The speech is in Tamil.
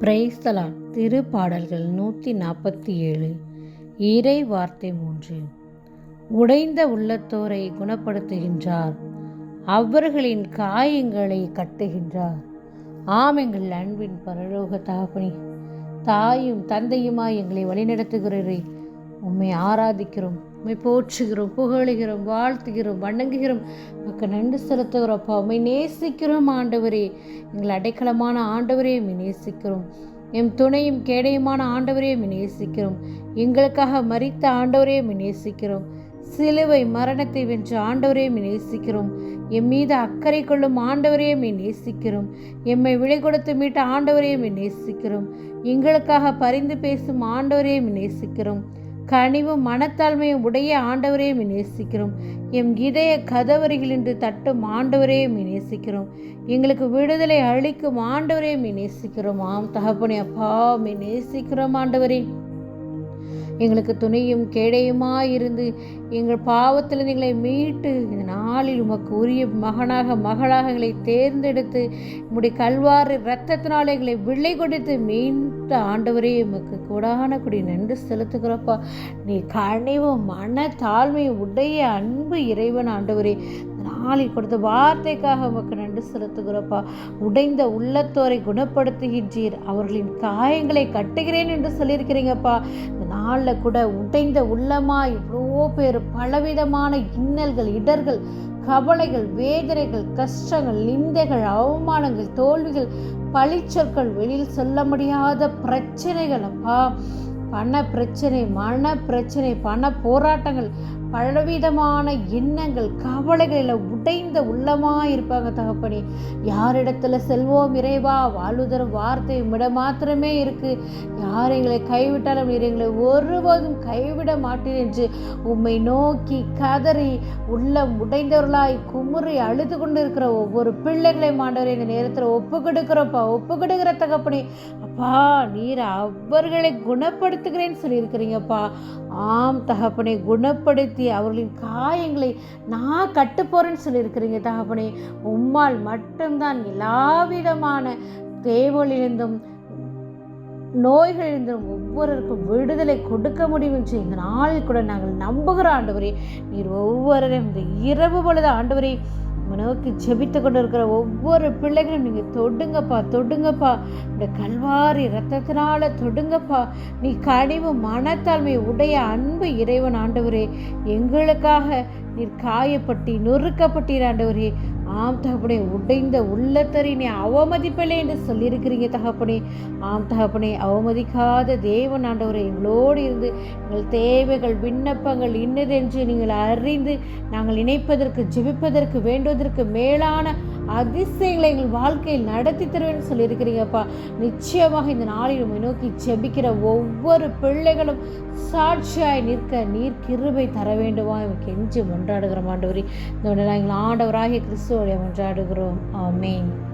பிரைஸ்தலா திருப்பாடல்கள் நூற்றி நாற்பத்தி ஏழு. இறை வார்த்தை மூன்று. உடைந்த உள்ளத்தோரை குணப்படுத்துகின்றார். அவர்களின் காயங்களை கட்டுகின்றார். ஆம் எங்கள் அன்பின் பரலோக தாபனி தாயும் தந்தையுமாய் எங்களை வழிநடத்துகிறீரே. உம்மை ஆராதிக்கிறோம். உண்மை போற்றுகிறோம் புகழுகிறோம் வாழ்த்துகிறோம் வணங்குகிறோம். உமக்கு நன்றி செலுத்துகிறோம் அப்பா. உண்மை நேசிக்கிறோம் ஆண்டவரே. எங்கள் அடைக்கலமான ஆண்டவரே உம்மை நேசிக்கிறோம். எம் துணையும் கேடையுமான ஆண்டவரே உம்மை நேசிக்கிறோம். எங்களுக்காக மறித்த ஆண்டவரே உம்மை நேசிக்கிறோம். சிலுவை மரணத்தை வென்ற ஆண்டவரே நேசிக்கிறோம். எம் மீது அக்கறை கொள்ளும் ஆண்டவரே நேசிக்கிறோம். எம்மை விலை கொடுத்து மீட்ட ஆண்டவரே நேசிக்கிறோம். எங்களுக்காக பரிந்து பேசும் ஆண்டவரே நேசிக்கிறோம். கனிவும் மனத்தாழ்மையும் உடைய ஆண்டவரே நேசிக்கிறோம். எம் இதய கதவரிகள் என்று தட்டும் ஆண்டவரே நேசிக்கிறோம். எங்களுக்கு விடுதலை அளிக்கும் ஆண்டவரே நேசிக்கிறோம். ஆம் தகப்பனே அப்பா நேசிக்கிறோம் ஆண்டவரே. எங்களுக்கு துணையும் கேடையுமாயிருந்து எங்கள் பாவத்தில் எங்களை மீட்டு இந்த நாளில் உமக்கு உரிய மகனாக மகளாக எங்களை தேர்ந்தெடுத்து உம்முடைய கல்வாறு இரத்தத்தினால் எங்களை விலை கொடுத்து மீண்ட ஆண்டவரே உமக்கு கூடான குடி நன்றி செலுத்துகிறப்பா. நீ கனிவு மன தாழ்மை உடைய அன்பு இறைவன் ஆண்டவரே நாளில் கொடுத்த வார்த்தைக்காக உமக்கு நன்றி செலுத்துகிறப்பா. உடைந்த உள்ளத்தோரை குணப்படுத்துகின்றீர். அவர்களின் காயங்களை கட்டுகிறேன் என்று சொல்லியிருக்கிறீங்கப்பா. இந்த நாளில் கூட உடைந்த உள்ளமா இவ்வளோ பேர் பலவிதமான இன்னல்கள் இடர்கள் கவலைகள் வேதனைகள் கஷ்டங்கள் நிந்தைகள் அவமானங்கள் தோல்விகள் பழிச்சொற்கள் வெளியில் சொல்ல முடியாத பிரச்சனைகள் அப்பா. பண பிரச்சனை மன பிரச்சனை பண போராட்டங்கள் பலவிதமான எண்ணங்கள் கவலைகளில் உடைந்த உள்ளமாக இருப்பாங்க தகப்பனே. யாரிடத்துல செல்வோம் இறைவா வாழ்வுதரும் வார்த்தை விட மாத்திரமே இருக்கு. யார் எங்களை கைவிட்டாலும் நீர் எங்களை ஒருபோதும் கைவிட மாட்டேன் என்று உம்மை நோக்கி கதறி உள்ளம் உடைந்தவர்களாய் குமுறி அழுது கொண்டு இருக்கிற ஒவ்வொரு பிள்ளைகளை ஆண்டவரை இந்த நேரத்தில் ஒப்பு கொடுக்குறப்பா ஒப்பு கொடுக்குற தகப்பனே. அப்பா நீர் அவர்களை குணப்படுத்துகிறேன்னு சொல்லியிருக்கிறீங்கப்பா. ஆம் தகப்பனை குணப்படுத்தி அவர்களின் காயங்களை நான் கட்டுப்போகிறேன்னு சொல்லியிருக்கிறீங்க தகப்பனே. உம்மால் மட்டும்தான் எல்லாவிதமான தேவலிலிருந்தும் தேவலிருந்தும் நோய்களிலிருந்தும் ஒவ்வொருவருக்கும் விடுதலை கொடுக்க முடியும் என்று இந்த நாளில் கூட நாங்கள் நம்புகிற ஆண்டவரே. நீர் ஒவ்வொருவரையும் இந்த இரவு பொழுது ஆண்டவரே உணவுக்கு ஜெபித்து கொண்டு இருக்கிற ஒவ்வொரு பிள்ளைகளும் நீங்கள் தொடுங்கப்பா தொடுங்கப்பா. இந்த கல்வாரி ரத்தத்தினால தொடுங்கப்பா. நீ கனிவு மனத்தாழ்மை உடைய அன்பு இறைவன் ஆண்டவரே. எங்களுக்காக நீர் காயப்பட்டி நொறுக்கப்பட்டீர் ஆண்டவரே. ஆம் தகப்பனே உடைந்த உள்ளத்தறி நீ அவமதிப்பலே என்று சொல்லியிருக்கிறீங்க தகப்பனே. ஆம் தகப்பனே அவமதிக்காத தேவன் ஆண்டவரை எங்களோடு இருந்து எங்கள் தேவைகள் விண்ணப்பங்கள் இன்னதென்று நீங்கள் அறிந்து நாங்கள் இணைப்பதற்கு ஜெபிப்பதற்கு வேண்டுவதற்கு மேலான அதிசயங்களை எங்கள் வாழ்க்கையில் நடத்தி தருவேன்னு சொல்லியிருக்கிறீங்கப்பா. நிச்சயமாக இந்த நாளில் உண்மை நோக்கி ஜெபிக்கிற ஒவ்வொரு பிள்ளைகளும் சாட்சியாய் நிற்க நீர் கிருபை தர வேண்டுமா? இவன் கெஞ்சி மன்றாடுகிறோம் ஆண்டவரி. இந்த நாங்கள் ஆண்டவராகிய கிறிஸ்துவோடைய மன்றாடுகிறோம். ஆமேன்.